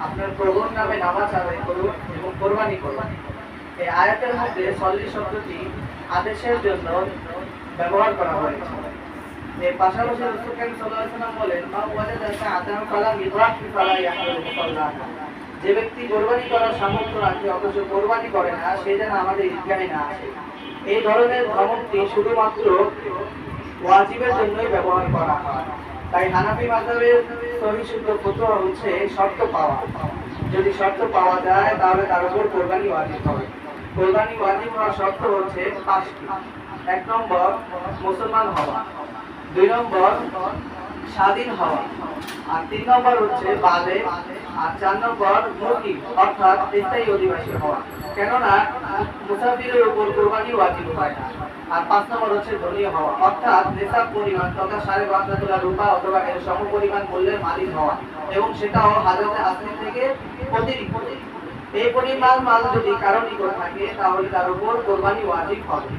আপনার প্রভুর নামে নামাজ আদায় করুন এবং কোরবানি করুন। এই আয়াতের মধ্যে সল্লি শব্দটি আদেশের জন্য ব্যবহার করা হয়েছে। এর পাশাপাশি রাসূল করিম সাল্লাল্লাহু বলেন মা ওয়াজাদা সাআতান যে ব্যক্তি কোরবানি করার সামর্থ্য রাখে, অথচ কোরবানি করে না, সে যেন আমাদের ঈদগাহে না আসে। এই ধরনের ধমকটি শুধুমাত্র ওয়াজিবের জন্যই ব্যবহার করা হয়। তাই হানাফি মাযহাবের সহি শুদ্ধ ফতোয়া হচ্ছে শর্ত পাওয়া। যদি শর্ত পাওয়া যায়, তাহলে তার উপর কোরবানি ওয়াজিব হবে। কোরবানি ওয়াজিব হওয়ার শর্ত হচ্ছে পাঁচটি। এক নম্বর, মুসলমান হওয়া। দুই নম্বর, স্বাধীন হওয়া। আর তিন নম্বর হচ্ছে বাদে, আর চার নম্বর মুকিম অর্থাৎ স্থায়ী অধিবাসী হওয়া। কেননা, মুসাফিরের উপর কোরবানি ওয়াজিব হয় না। আর পাঁচ নম্বর হচ্ছে ধনী হওয়া। অর্থাৎ নেশাব পরিমাণ তথা সাড়ে পাঁচ টাকা রূপা অথবা এর সম পরিমাণ মূল্যের মালিক হওয়া। এবং সেটাও হাজতে আসলি থেকে অতিরিক্ত এই পরিমাণ মাল যদি কারও নিকট থাকে, তাহলে তার উপর কোরবানি ওয়াজিব হবে।